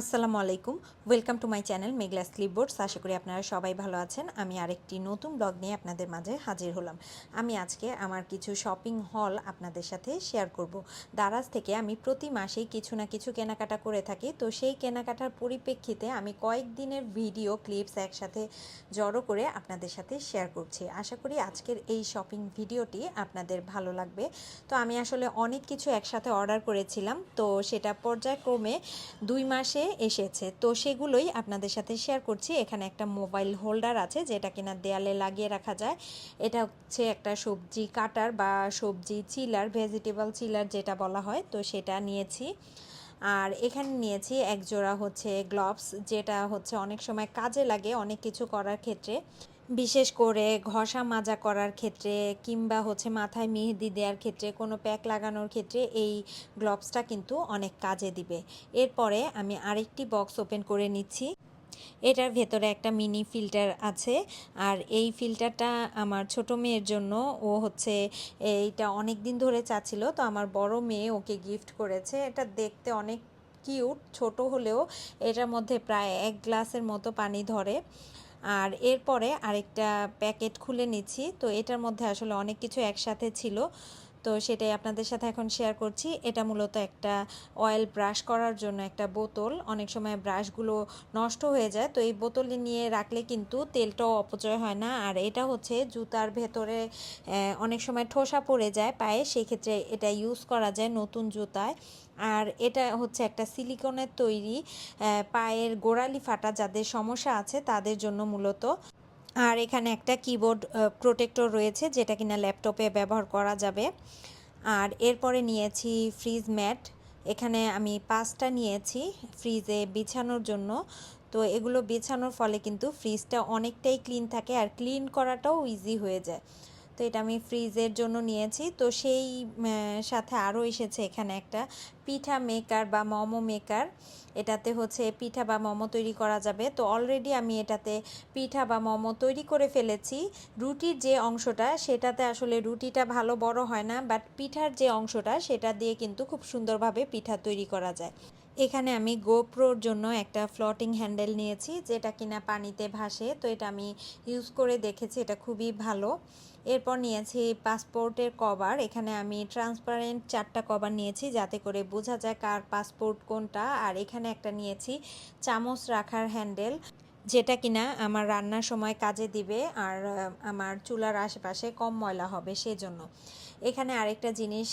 আসসালামু আলাইকুম। Welcome to my channel Meghla slipboards আশা করি আপনারা সবাই ভালো আছেন। আমি আরেকটি নতুন ব্লগ নিয়ে আপনাদের মাঝে হাজির হলাম। আমি আজকে আমার কিছু শপিং হল আপনাদের সাথে শেয়ার করব। দারাজ থেকে আমি প্রতি মাসেই কিছু না কিছু কেনাকাটা করে থাকি। তো সেই কেনাকাটার পরিপ্রেক্ষিতে আমি কয়েকদিনের ভিডিও ক্লিপস একসাথে জড়ো করে আপনাদের সাথে শেয়ার করছি। আশা করি আজকের এই শপিং ভিডিওটি আপনাদের ভালো লাগবে। তো আমি আসলে অনেক কিছু একসাথে অর্ডার করেছিলাম। তো সেটা পর্যায়ক্রমে দুই মাসে এসেছে। তো সেগুলোই আপনাদের সাথে শেয়ার করছি। এখানে একটা মোবাইল হোল্ডার আছে যেটা কিনা দেয়ালে লাগিয়ে রাখা যায়। এটা হচ্ছে একটা সবজি কাটার বা সবজি চিলার ভেজিটেবল চিলার যেটা বলা হয়, তো সেটা নিয়েছি। আর এখানে নিয়েছি এক জোড়া হচ্ছে গ্লাভস যেটা হচ্ছে অনেক সময় কাজে লাগে অনেক কিছু করার ক্ষেত্রে। বিশেষ করে ঘষা মাজা করার ক্ষেত্রে কিংবা হচ্ছে মাথায় মেহেদি দেওয়ার ক্ষেত্রে, কোনো প্যাক লাগানোর ক্ষেত্রে এই গ্লাভসটা কিন্তু অনেক কাজে দিবে। এরপরে আমি আরেকটি বক্স ওপেন করে নিচ্ছি। এটার ভেতরে একটা মিনি ফিল্টার আছে। আর এই ফিল্টারটা আমার ছোট মেয়ের জন্য, ও হচ্ছে এইটা অনেক দিন ধরে চাচ্ছিল, তো আমার বড় মেয়ে ওকে গিফট করেছে। এটা দেখতে অনেক কিউট ছোট হলেও এটার মধ্যে প্রায় এক গ্লাসের মতো পানি ধরে। আর এরপরে আরেকটা প্যাকেট খুলে নিচ্ছি। তো এটার মধ্যে আসলে অনেক কিছু একসাথে ছিল। তো সেটাই আপনাদের সাথে এখন শেয়ার করছি। এটা মূলত একটা অয়েল ব্রাশ করার জন্য একটা বোতল। অনেক সময় ব্রাশগুলো নষ্ট হয়ে যায়। তো এই বোতলে নিয়ে রাখলে কিন্তু তেলটাও অপচয় হয় না। আর এটা হচ্ছে জুতার ভেতরে অনেক সময় ঠোসা পড়ে যায় পায়ে, সেক্ষেত্রে এটা ইউজ করা যায় নতুন জুতায়। আর এটা হচ্ছে একটা সিলিকনের তৈরি পায়ের গোড়ালি ফাটা যাদের সমস্যা আছে তাদের জন্য মূলত আর এখানে একটা কিবোর্ড প্রোটেক্টর রয়েছে, যেটা কিনা ল্যাপটপে ব্যবহার করা যাবে। আর এরপরে নিয়েছি ফ্রিজ ম্যাট এখানে আমি পাঁচটা নিয়েছি ফ্রিজে বিছানোর জন্য। তো এগুলো বিছানোর ফলে কিন্তু ফ্রিজটা অনেকটাই ক্লিন থাকে আর ক্লিন করাটাও ইজি হয়ে যায়। তো এটা আমি ফ্রিজের জন্য নিয়েছি। তো সেই সাথে আরও এসেছে এখানে একটা পিঠা মেকার বা মোমো মেকার এটাতে হচ্ছে পিঠা বা মোমো তৈরি করা যাবে। তো অলরেডি আমি এটাতে পিঠা বা মোমো তৈরি করে ফেলেছি। রুটির যে অংশটা, সেটাতে আসলে রুটিটা ভালো বড় হয় না বাট পিঠার যে অংশটা, সেটা দিয়ে কিন্তু খুব সুন্দরভাবে পিঠা তৈরি করা যায়। এখানে আমি গোপ্রোর জন্য একটা ফ্লটিং হ্যান্ডেল নিয়েছি, যেটা কিনা পানিতে ভাসে, তো এটা আমি ইউজ করে দেখেছি, এটা খুবই ভালো। এরপর নিয়েছি পাসপোর্টের কভার এখানে আমি ট্রান্সপারেন্ট চারটা কভার নিয়েছি, যাতে করে বোঝা যায় কার পাসপোর্ট কোনটা। আর এখানে একটা নিয়েছি চামচ রাখার হ্যান্ডেল, যেটা কিনা আমার রান্নার সময় কাজে দিবে আর আমার চুলার আশেপাশে কম ময়লা হবে সেজন্য। এখানে আরেকটা জিনিস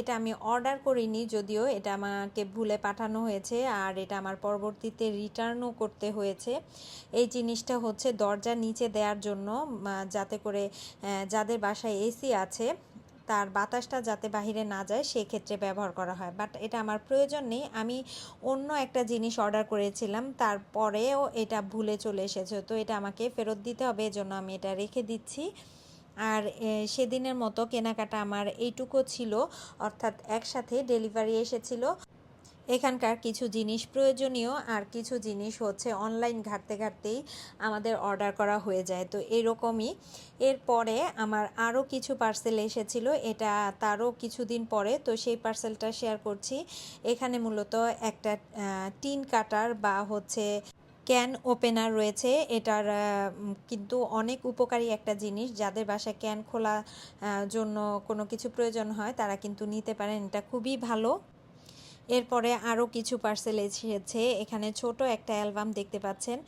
এটা আমি অর্ডার করিনি যদিও, এটা আমাকে ভুলে পাঠানো হয়েছে আর এটা আমার পরবর্তীতে রিটার্নও করতে হয়েছে। এই জিনিসটা হচ্ছে দরজা নিচে দেওয়ার জন্য যাতে করে যাদের বাসায় এসি আছে তার বাতাসটা যাতে বাহিরে না যায়, সেক্ষেত্রে ব্যবহার করা হয়। বাট এটা আমার প্রয়োজন নেই। আমি অন্য একটা জিনিস অর্ডার করেছিলাম, তারপরেও এটা ভুলে চলে এসেছে। তো এটা আমাকে ফেরত দিতে হবে, এজন্য আমি এটা রেখে দিচ্ছি। আর সেদিনের মতো কেনাকাটা আমার এইটুকু ছিল। অর্থাৎ একসাথে ডেলিভারি এসেছিল। এখানকার কিছু জিনিস প্রয়োজনীয় আর কিছু জিনিস হচ্ছে অনলাইন ঘাটতে ঘাটতেই আমাদের অর্ডার করা হয়ে যায়। তো এরকমই। এরপরে আমার আরও কিছু পার্সেল এসেছিল, এটা তারও কিছুদিন পরে, তো সেই পার্সেলটা শেয়ার করছি। এখানে মূলত একটা টিন কাটার বা হচ্ছে ক্যান ওপেনার রয়েছে। এটার কিন্তু অনেক উপকারী একটা জিনিস। যাদের বাসায় ক্যান খোলা জন্য কোনো কিছু প্রয়োজন হয়, তারা কিন্তু নিতে পারেন। এটা খুবই ভালো। এরপরে আরও কিছু পার্সেল এসেছে। এখানে ছোট একটা অ্যালবাম দেখতে পাচ্ছেন।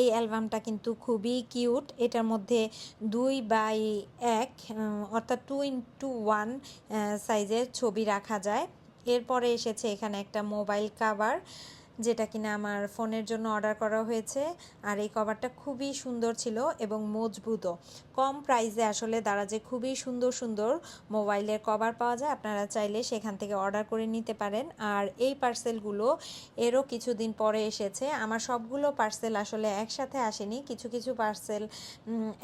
এই অ্যালবামটা কিন্তু খুবই কিউট এটার মধ্যে দুই বাই এক অর্থাৎ টু ইন্টু ওয়ান সাইজের ছবি রাখা যায়। এরপরে এসেছে এখানে একটা মোবাইল কাভার যেটা কিনা আমার ফোনের জন্য অর্ডার করা হয়েছে। আর এই কভারটা খুবই সুন্দর ছিল এবং মজবুতও। কম প্রাইসে আসলে যে খুবই সুন্দর সুন্দর মোবাইলের কভার পাওয়া যায়, আপনারা চাইলে সেখান থেকে অর্ডার করে নিতে পারেন। আর এই পার্সেলগুলো এরও কিছুদিন পরে এসেছে। আমার সবগুলো পার্সেল আসলে একসাথে আসেনি। কিছু কিছু পার্সেল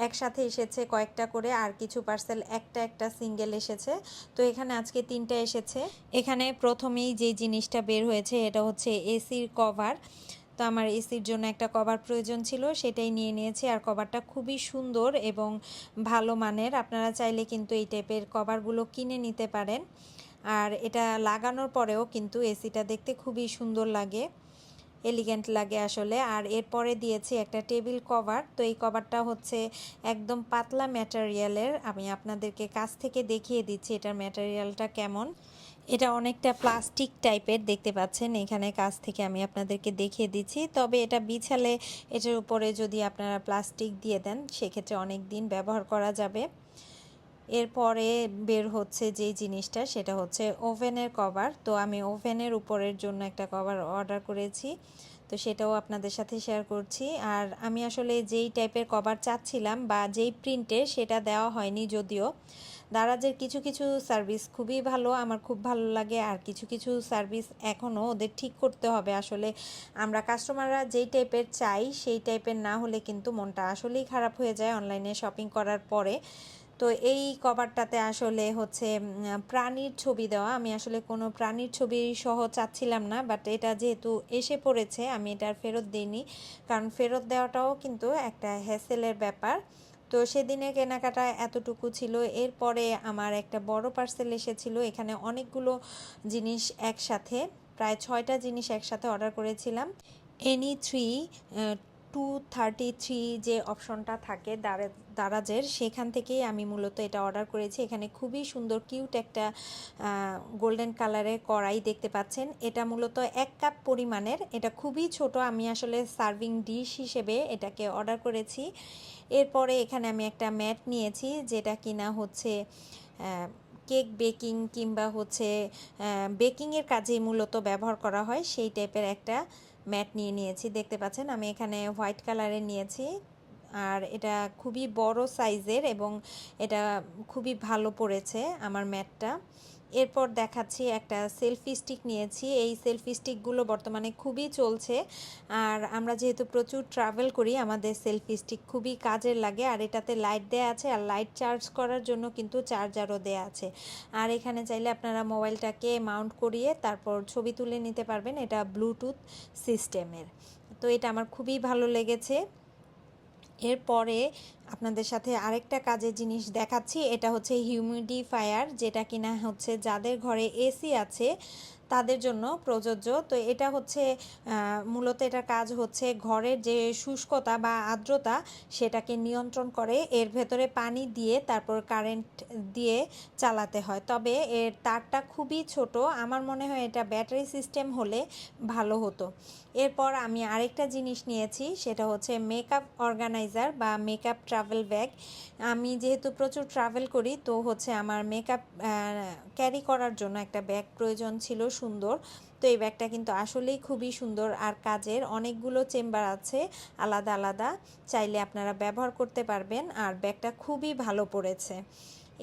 একসাথে এসেছে কয়েকটা করে, আর কিছু পার্সেল একটা একটা সিঙ্গেল এসেছে। তো এখানে আজকে তিনটা এসেছে। এখানে প্রথমেই যে জিনিসটা বের হয়েছে, এটা হচ্ছে এসি এসির কভার। তো আমার এসির জন্য একটা কভার প্রয়োজন ছিল, সেটাই নিয়ে নিয়েছি। আর কভারটা খুবই সুন্দর এবং ভালো মানের। আপনারা চাইলে কিন্তু এই টাইপের কভারগুলো কিনে নিতে পারেন। আর এটা লাগানোর পরেও কিন্তু এসিটা দেখতে খুবই সুন্দর লাগে এলিগেন্ট লাগে আসলে। আর এরপরে দিয়েছি একটা টেবিল কভার। তো এই কভারটা হচ্ছে একদম পাতলা ম্যাটেরিয়ালের আমি আপনাদেরকে কাছ থেকে দেখিয়ে দিচ্ছি এটার ম্যাটেরিয়ালটা কেমন। এটা অনেকটা প্লাস্টিক টাইপের, দেখতে পাচ্ছেন? এখানে কাছ থেকে আমি আপনাদেরকে দেখিয়ে দিচ্ছি। তবে এটা বিছালে, এটার উপরে যদি আপনারা প্লাস্টিক দিয়ে দেন, সেক্ষেত্রে অনেক দিন ব্যবহার করা যাবে। এরপরে বের হচ্ছে যে জিনিসটা, সেটা হচ্ছে ওভেনের কভার। তো আমি ওভেনের উপরের জন্য একটা কভার অর্ডার করেছি। তো সেটাও আপনাদের সাথে শেয়ার করছি। আর আমি আসলে যেই টাইপের কভার চাচ্ছিলাম বা যেই প্রিন্টের, সেটা দেওয়া হয়নি যদিও। দারাজের কিছু কিছু সার্ভিস খুবই ভালো, আমার খুব ভালো লাগে। আর কিছু কিছু সার্ভিস এখনও ওদের ঠিক করতে হবে। আসলে আমরা কাস্টমাররা যেই টাইপের চাই, সেই টাইপের না হলে কিন্তু মনটা আসলেই খারাপ হয়ে যায় অনলাইনে শপিং করার পরে। তো এই কভারটাতে আসলে হচ্ছে প্রাণীর ছবি দেওয়া। আমি আসলে কোনো প্রাণীর ছবি সহ চাচ্ছিলাম না বাট এটা যেহেতু এসে পড়েছে, আমি এটা ফেরত দিইনি। কারণ ফেরত দেওয়াটাও কিন্তু একটা হ্যাসেলের ব্যাপার। তো সেদিনে কেনাকাটা এতটুকু ছিল। এরপরে আমার একটা বড় পার্সেল এসেছিল। এখানে অনেকগুলো জিনিস একসাথে, প্রায় ছয়টা জিনিস একসাথে অর্ডার করেছিলাম। Any three to thirty three যে অপশনটা থাকে দারাজের সেখান থেকেই আমি মূলত এটা অর্ডার করেছি। এখানে খুবই সুন্দর কিউট একটা গোল্ডেন কালারের কড়াই দেখতে পাচ্ছেন। এটা মূলত এক কাপ পরিমাণের, এটা খুবই ছোট। আমি আসলে সার্ভিং ডিশ হিসেবে এটাকে অর্ডার করেছি। এরপরে এখানে আমি একটা ম্যাট নিয়েছি, যেটা কিনা হচ্ছে কেক বেকিং কিংবা হচ্ছে বেকিংয়ের কাজে মূলত ব্যবহার করা হয়। সেই টাইপের একটা ম্যাট নিয়ে নিয়েছি, দেখতে পাচ্ছেন? আমি এখানে হোয়াইট কালারের নিয়েছি। আর এটা খুবই বড় সাইজের এবং এটা খুবই ভালো পড়েছে আমার ম্যাটটা। এরপর দেখাচ্ছি একটা সেলফি স্টিক নিয়েছি। এই সেলফি স্টিকগুলো বর্তমানে খুবই চলছে। আর আমরা যেহেতু প্রচুর ট্রাভেল করি, আমাদের সেলফি স্টিক খুবই কাজের লাগে। আর এটাতে লাইট দেয়া আছে, আর লাইট চার্জ করার জন্য কিন্তু চার্জারও দেয়া আছে। আর এখানে চাইলে আপনারা মোবাইলটাকে মাউন্ট করিয়ে তারপর ছবি তুলে নিতে পারবেন। এটা ব্লুটুথ সিস্টেমের তো এটা আমার খুবই ভালো লেগেছে। এরপরে আপনাদের সাথে আরেকটা কাজের জিনিস দেখাচ্ছি, এটা হচ্ছে হিউমিডিফায়ার, যেটা কিনা হচ্ছে যাদের ঘরে এসি আছে তাদের জন্য প্রযোজ্য। তো এটা হচ্ছে মূলত এটার কাজ হচ্ছে ঘরের যে শুষ্কতা বা আর্দ্রতা সেটাকে নিয়ন্ত্রণ করে, এর ভেতরে পানি দিয়ে তারপর কারেন্ট দিয়ে চালাতে হয়। তবে এর তারটা খুবই ছোট, আমার মনে হয় এটা ব্যাটারি সিস্টেম হলে ভালো হতো। এরপর আমি আরেকটা জিনিস নিয়েছি, সেটা হচ্ছে মেকআপ অর্গানাইজার বা মেকআপ ট্রাভেল ব্যাগ আমি যেহেতু প্রচুর ট্রাভেল করি, তো হচ্ছে আমার মেকআপ ক্যারি করার জন্য একটা ব্যাগ প্রয়োজন ছিল সুন্দর। তো এই ব্যাগটা কিন্তু আসলেই খুবই সুন্দর। আর কাজের অনেকগুলো চেম্বার আছে, আলাদা আলাদা। চাইলে আপনারা ব্যবহার করতে পারবেন। আর ব্যাগটা খুবই ভালো পড়েছে।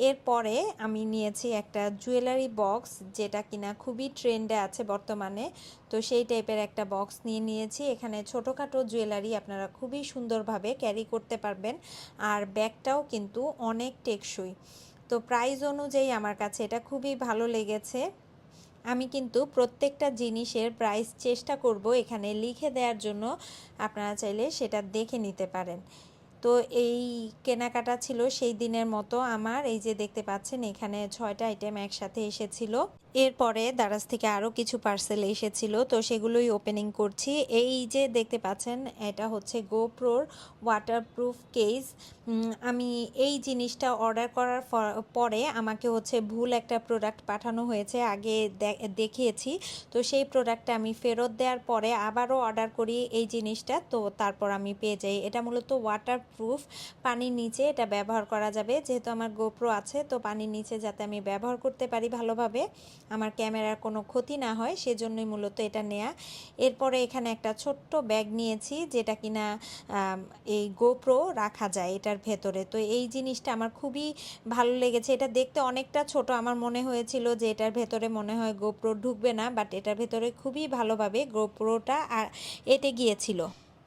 এরপরে আমি নিয়েছি একটা জুয়েলারি বক্স, যেটা কিনা খুবই ট্রেন্ডে আছে বর্তমানে। তো সেই টাইপের একটা বক্স নিয়ে নিয়েছি। এখানে ছোটোখাটো জুয়েলারি আপনারা খুবই সুন্দরভাবে ক্যারি করতে পারবেন। আর ব্যাগটাও কিন্তু অনেক টেকসই। তো প্রাইস অনুযায়ী আমার কাছে এটা খুবই ভালো লেগেছে। আমি কিন্তু প্রত্যেকটা জিনিসের প্রাইস চেষ্টা করব এখানে লিখে দেওয়ার জন্য। আপনারা চাইলে সেটা দেখে নিতে পারেন। তো এই কেনাকাটা ছিল সেই দিনের মতো আমার। এই যে দেখতে পাচ্ছেন, এখানে ছয়টা আইটেম একসাথে এসেছিল। এরপরে দারাজ থেকে আরও কিছু পার্সেল এসেছিল, তো সেগুলোই ওপেনিং করছি। এই যে দেখতে পাচ্ছেন, এটা হচ্ছে গোপ্রোর ওয়াটারপ্রুফ কেস আমি এই জিনিসটা অর্ডার করার পরে আমাকে হচ্ছে ভুল একটা প্রোডাক্ট পাঠানো হয়েছে, আগে দেখিয়েছি। তো সেই প্রোডাক্টটা আমি ফেরত দেওয়ার পরে আবারও অর্ডার করি এই জিনিসটা, তো তারপর আমি পেয়ে যাই। এটা মূলত ওয়াটারপ্রুফ পানির নিচে এটা ব্যবহার করা যাবে, যেহেতু আমার গোপ্রো আছে, তো পানির নিচে যাতে আমি ব্যবহার করতে পারি ভালোভাবে। আমার ক্যামেরার কোনো ক্ষতি না হয়, সেজন্যই মূলত এটা নেয়া। এরপরে এখানে একটা ছোট্ট ব্যাগ নিয়েছি, যেটা কিনা এই গোপ্রো রাখা যায় এটার ভেতরে। তো এই জিনিসটা আমার খুবই ভালো লেগেছে। এটা দেখতে অনেকটা ছোট। আমার মনে হয়েছিল যে এটার ভেতরে মনে হয় গোপ্রো ঢুকবে না বাট এটার ভেতরে খুবই ভালোভাবে গোপ্রোটা এটে গিয়েছিল।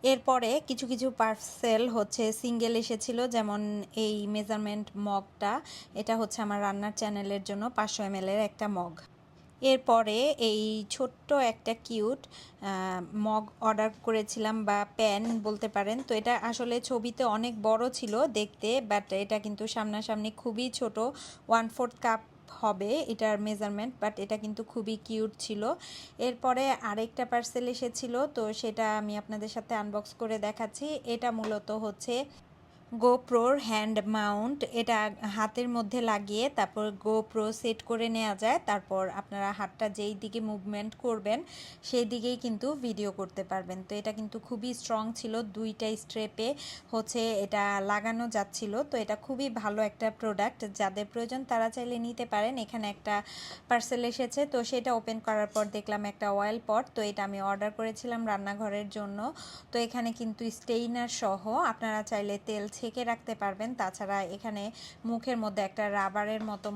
এরপরে কিছু কিছু পার্সেল হচ্ছে সিঙ্গেল এসেছিল, যেমন এই মেজারমেন্ট মগটা এটা হচ্ছে আমার রান্নার চ্যানেলের জন্য পাঁচশো এম একটা মগ এরপরে এই ছোট্ট একটা কিউট মগ অর্ডার করেছিলাম বা প্যান বলতে পারেন। তো এটা আসলে ছবিতে অনেক বড় ছিল দেখতে বাট এটা কিন্তু সামনাসামনি খুবই ছোট। ওয়ান ফোর্থ কাপ হবে এটার মেজারমেন্ট বাট এটা কিন্তু খুবই কিউট ছিল। এরপরে আরেকটা পার্সেল এসেছিল, তো সেটা আমি আপনাদের সাথে আনবক্স করে দেখাচ্ছি। এটা মূলত হচ্ছে গোপ্রোর হ্যান্ড মাউন্ট এটা হাতের মধ্যে লাগিয়ে তারপর গোপ্রো সেট করে নেওয়া যায়। তারপর আপনারা হাতটা যেই দিকে মুভমেন্ট করবেন, সেই দিকেই কিন্তু ভিডিও করতে পারবেন। তো এটা কিন্তু খুবই স্ট্রং ছিল। দুইটা স্ট্রেপে হচ্ছে এটা লাগানো যাচ্ছিল। তো এটা খুবই ভালো একটা প্রোডাক্ট যাদের প্রয়োজন তারা চাইলে নিতে পারেন। এখানে একটা পার্সেল এসেছে। তো সেটা ওপেন করার পর দেখলাম একটা অয়েল পট তো এটা আমি অর্ডার করেছিলাম রান্নাঘরের জন্য। তো এখানে কিন্তু স্টেইনার সহ আপনারা চাইলে তেল ছেঁকে রাখতে পারবেন। তাছাড়া এখানে মুখের মধ্যে একটা রাবারের মতো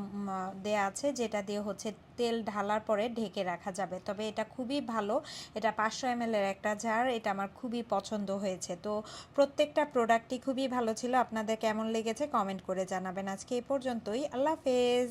দেয়া আছে, যেটা দিয়ে হচ্ছে তেল ঢালার পরে ঢেকে রাখা যাবে। তবে এটা খুবই ভালো। এটা পাঁচশো এম একটা জার এটা আমার খুবই পছন্দ হয়েছে। তো প্রত্যেকটা প্রোডাক্টটি খুবই ভালো ছিল। আপনাদের কেমন লেগেছে কমেন্ট করে জানাবেন। আজকে এই পর্যন্তই। আল্লাহ হাফেজ।